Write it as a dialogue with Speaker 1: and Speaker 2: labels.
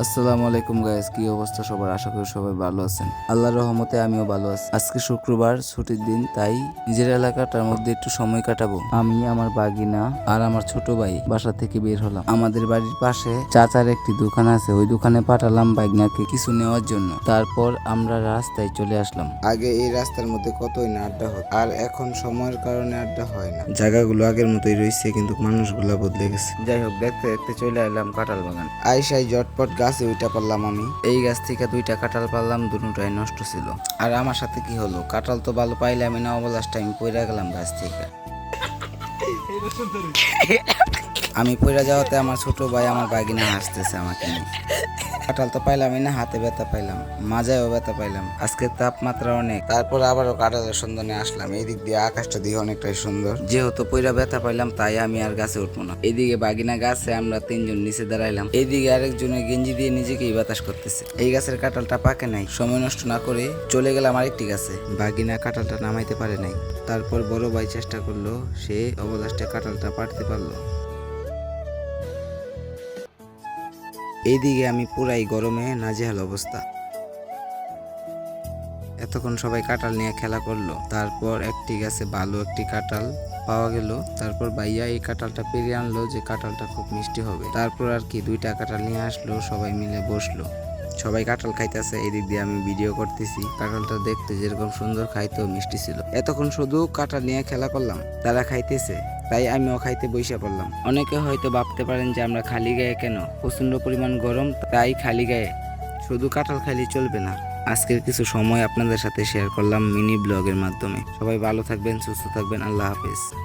Speaker 1: আসসালামু আলাইকুম গাইস কি অবস্থা সবার? আশা করি সবাই ভালো আছেন। আল্লাহর রহমতে আমিও ভালো আছি। আজকে শুক্রবার ছুটির দিন তাই নিজের এলাকাটার মধ্যে একটু সময় কাটাবো। আমি আমার বাগিনা আর আমার ছোট ভাই বাসা থেকে বের হলাম। আমাদের বাড়ির পাশে চাচার একটি দোকান আছে। ওই দোকানে পাঠালাম বাগনাকে কিছু নেওয়ার জন্য। তারপর আমরা রাস্তায় চলে আসলাম।
Speaker 2: আগে এই রাস্তার মধ্যে কতই না আড্ডা হতো। আর এখন সময়ের কারণে আড্ডা হয় না। জায়গাগুলো আগের মতোই রয়েছে কিন্তু মানুষগুলো বদলে গেছে।
Speaker 1: যাই হোক দেখতে দেখতে চলে এলাম কাঁঠাল বাগান।
Speaker 2: আইসাই জটপট গাছে ওইটা পারলাম আমি।
Speaker 1: এই গাছ থেকে দুইটা কাঁঠাল পারলাম, দুটাই নষ্ট ছিল। আর আমার সাথে কি হলো? কাঁঠাল তো ভালো পাইলে আমি না, অবলাস টাইম পইরা গেলাম গাছ থেকে। আমি পইরা যাওয়াতে আমার ছোট ভাই আমার বাগিনা হাসতেছে আমাকে। কাঁঠাল তো পাইলামই না, হাতে ব্যথা পাইলাম, মাজায়ও ব্যথা পাইলাম। আজকে তাপমাত্রা অনেক।
Speaker 2: তারপর আবারও কাঁঠালের সন্ধানে আসলাম। এই দিক দিয়ে আকাশটা দিয়ে অনেকটাই সুন্দর।
Speaker 1: যেহেতু পইরা ব্যথা পাইলাম, তাই আমি আর গাছে উঠবো না। এইদিকে বাগিনা গাছে আমরা তিনজন নিচে দাঁড়াইলাম। এইদিকে আরেকজনের গেঞ্জি দিয়ে নিজেকেই বাতাস করতেছে। এই গাছের কাঁঠালটা পাকে নাই। সময় নষ্ট না করে চলে গেলাম আরেকটি গাছে। বাগিনা কাঁঠালটা নামাইতে পারে নাই। তারপর বড় ভাই চেষ্টা করল, সে অবলাস্টে কাঁঠালটা পারতে পারল। এইদিকে আমি পুরাই গরমে নাজেহাল অবস্থা। এতক্ষণ সবাই কাঁঠাল নিয়ে খেলা করল, তারপর একটি গাছে ভালো একটি কাঁঠাল পাওয়া গেল, তারপর ভাইয়া এই কাঁঠালটা পেরিয়ে আনলো যে কাঁঠালটা খুব মিষ্টি হবে। তারপর আর কি দুইটা কাঁঠাল নিয়ে আসলো, সবাই মিলে বসল। সবাই কাঁঠাল খাইতেছে, এদিক দিয়ে আমি ভিডিও করতেছি। কাঁঠালটা দেখতে যেরকম সুন্দর খাইতো মিষ্টি ছিল। এতক্ষণ শুধু কাঁঠাল নিয়ে খেলা করলাম, তারা খাইতেছে। তাই আমি খাইতে বইসা পড়লাম। অনেকে হয়তো ভাবতে পারেন যে আমরা খালি গায়ে কেন? প্রচণ্ড পরিমাণ গরম, তাই খালি গায়ে। শুধু কাঁঠাল খালি চলবে না। আজকের কিছু সময় আপনাদের সাথে শেয়ার করলাম মিনি ব্লগের মাধ্যমে। সবাই ভালো থাকবেন, সুস্থ থাকবেন, আল্লাহ হাফেজ।